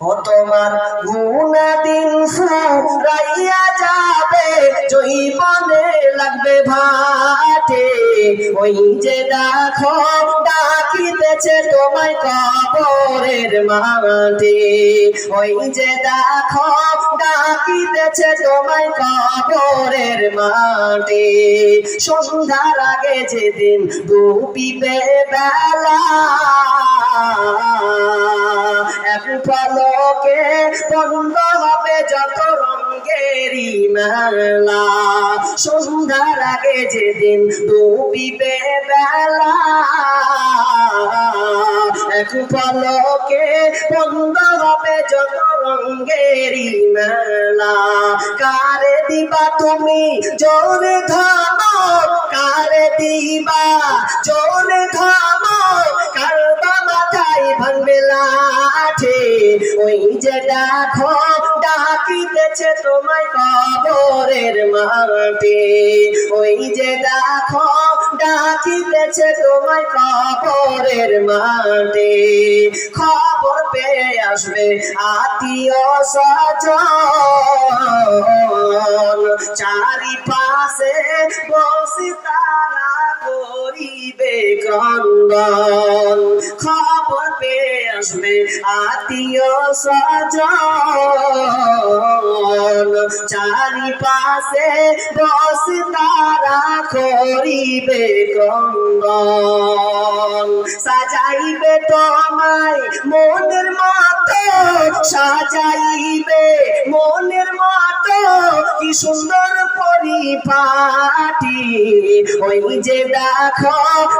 ও তোমার গুণাদিন ফুরাইয়া যাবে, জৈবনে লাগবে ভাটে। ওই যে দেখো, ডাকিতেছে তোমায় কবরের মাঠে। ওই যে দেখো, ডাকিতেছে তোমায় কবরের মাঠে। সন্ধ্যার আগে যেদিন ডুবিবে বেলা এক পলকে বন্ধ হবে যত রঙ্গেরই মেলা, সন্ধ্যার আগে যেদিন ডুবিবে বেলা, এক পলকে বন্ধ হবে যত রঙ্গেরই মেলা, কারে দিবা তুমি জোরে থামো কারে দিবা জোরে থামো ওই যে দেখো ডাকিতেছে তোমায় কবরের মাটি। ওই যে দেখো ডাকিতেছে তোমায় কবরের মাটি। খবর পেয়ে আসবে আত্মীয় স্বজন। চারিপাশে বসে তারা ক্রন্দন খবর পেয়ে আসবে আত্মীয় সজন চারিপাশে বস তারা করিবে ক্রন্দন সাজাইবে তোমায় মনের মতো, সাজাইবে মনের মতো, কি সুন্দর পরিপাটি। ওই যে দেখো,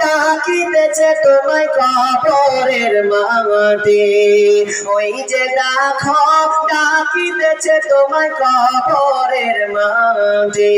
ডাকিতেছে তোমায় কবরের মাটি। ওই যে দেখো, ডাকিতেছে তোমায় কবরের মাটি।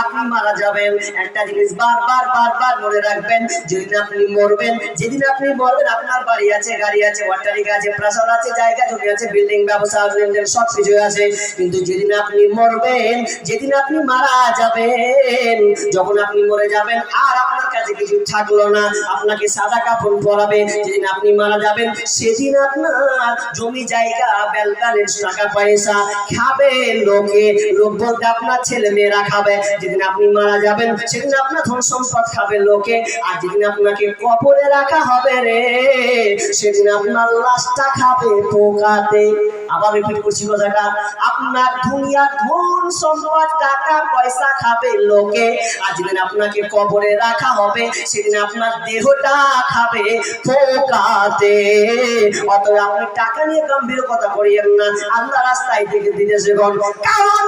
আপনি মারা যাবেন। একটা জিনিস বারবার বারবার মনে রাখবেন, যেদিন আপনি মরবেন যেদিন আপনি বলবেন আপনার বাড়ি আছে, গাড়ি আছে, অট্টালিকা আছে, প্রাসাদ আছে, জায়গা জমি আছে, বিল্ডিং, ব্যবসা, লেনদেন সব কিছু আছে। কিন্তু যেদিন আপনি মরবেন, যেদিন আপনি মারা যাবেন, যখন আপনি মরে যাবেন, আর আপনার কাছে কিছু থাকল না। আপনাকে সাদা কাপড় পরাবে, যেদিন আপনি মারা যাবেন, সেদিন আপনার জমি জায়গা বেলকানের টাকা পয়সা খাবে লোকে। লোক বলতে আপনার ছেলে মেয়েরা খাবে। যেদিন আপনি মারা যাবেন, সেদিন আপনার ধন সম্পদ খাবে লোকে। আর যেদিন আপনাকে কবরে রাখা হবে রে, সেদিন আপনার লাশটা খাবে পোকাতে। আবার রিপিট করছি কথাটা। আপনার দুনিয়া ধন সম্পদ, টাকা পয়সা খাবে লোকে। আর যেদিন আপনাকে কবরে রাখা হবে সেদিন আপনার দেহটা খাবে পোকাতে অত আপনি টাকা নিয়ে গম্ভীর কথা করিয়েন না, আল্লাহ রাস্তায় থেকে দিনে গল্প কারণ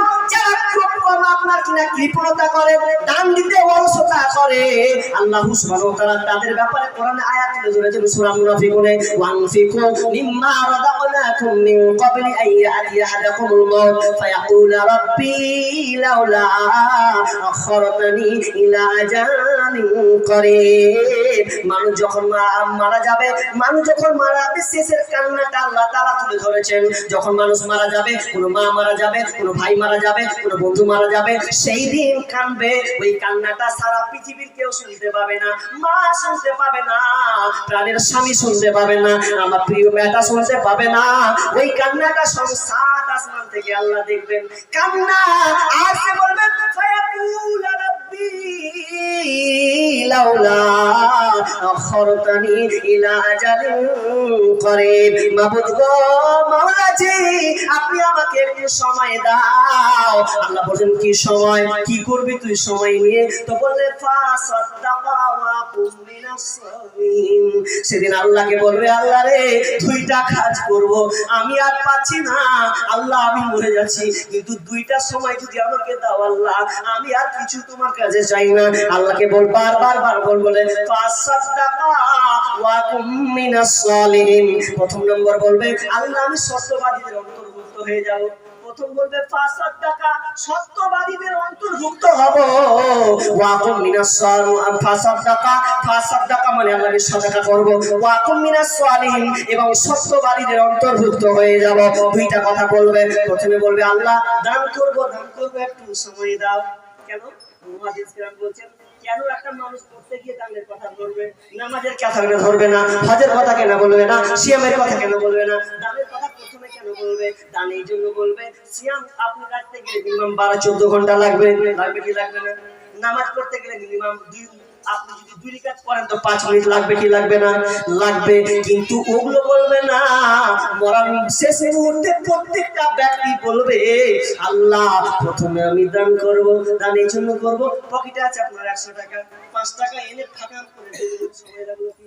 মিন মানুষ যখন মারা যাবে, মানুষ যখন মারা যাবে, শেষের কান্নাটা আল্লাহ তাআলা তুলে ধরেছেন। যখন মানুষ মারা যাবে, কোনো মা মারা যাবে, কোনো ভাই মারা যাবে, কোনো বন্ধু মারা যাবে, সেই দিন কানবে। ওই কান্নাটা সারা পৃথিবীর কেউ শুনতে পাবে না, মা শুনতে পাবে না, প্রাণের স্বামী শুনতে পাবে না, আমার প্রিয় মেয়েটা শুনতে পাবে না। ওই কান্নাটা সব সাত আসমান থেকে আল্লাহ দেখবেন। কান্না আর সে বলবেন লাউলা। আখরতানি মাবুদ গো আপনি আমাকে একটু সময় দাও। আল্লাহ বলেন কি সময়? কি করবি তুই সময় নিয়ে? তো বললে ফাসাদ্দাকা সেদিন আল্লাহকে বলবে, আল্লাহ রে, দুইটা কাজ করব। আমি আর পাচ্ছি না। আল্লাহ, আমি মরে যাচ্ছি। কিন্তু দুইটা সময় যদি আমাকে দাও, আল্লাহ, আমি আর কিছু তোমার কাছে চাই না। আল্লাহকে বল, বারবার বার বল বলে। প্রথম নম্বর বলবে, আল্লাহ, আমি সত্যবাদীদের অন্তর্ভুক্ত হয়ে যাব। প্রথম বলবে, পাঁচ হাজার টাকা সত্যবাদীদের অন্তর্ভুক্ত হব। ওয়াকুম মিনাস সালিম পাঁচ হাজার টাকা হাজার টাকা মানে আল্লাহ সদাকা করব। ওয়াকুম মিনাস এবং সত্যবাদীদের অন্তর্ভুক্ত হয়ে যাব। দুইটা কথা বলবে, প্রথমে বলবে আল্লাহ, দান করব দান করব, একটু সময় দাও। কেন? মুহাদ্দিস কিরাম বলছেন নামাজের ধরবে না? হজের কথা কেন বলবে না? সিয়ামের কথা কেন বলবে না? দানের কথা প্রথমে কেন বলবে? দান এই জন্য বলবে, সিয়াম আপনি রাখতে গেলে মিনিমাম বারো চোদ্দ ঘণ্টা লাগবে। লাগবে লাগবে না? নামাজ পড়তে গেলে মিনিমাম দুই আপনি যদি দুই কাজ করেন তো পাঁচ মিনিট লাগবে কি লাগবে না? লাগবে। কিন্তু ওগুলো বলবে না। মরার শেষ মুহূর্তে প্রত্যেকটা ব্যক্তি বলবে, আল্লাহ, প্রথমে আমি দান করব, দান এই জন্য করব। পকেটে আছে আপনার একশো টাকা। পাঁচ টাকা এনে ফাঁকা করে সময় লাগল কি?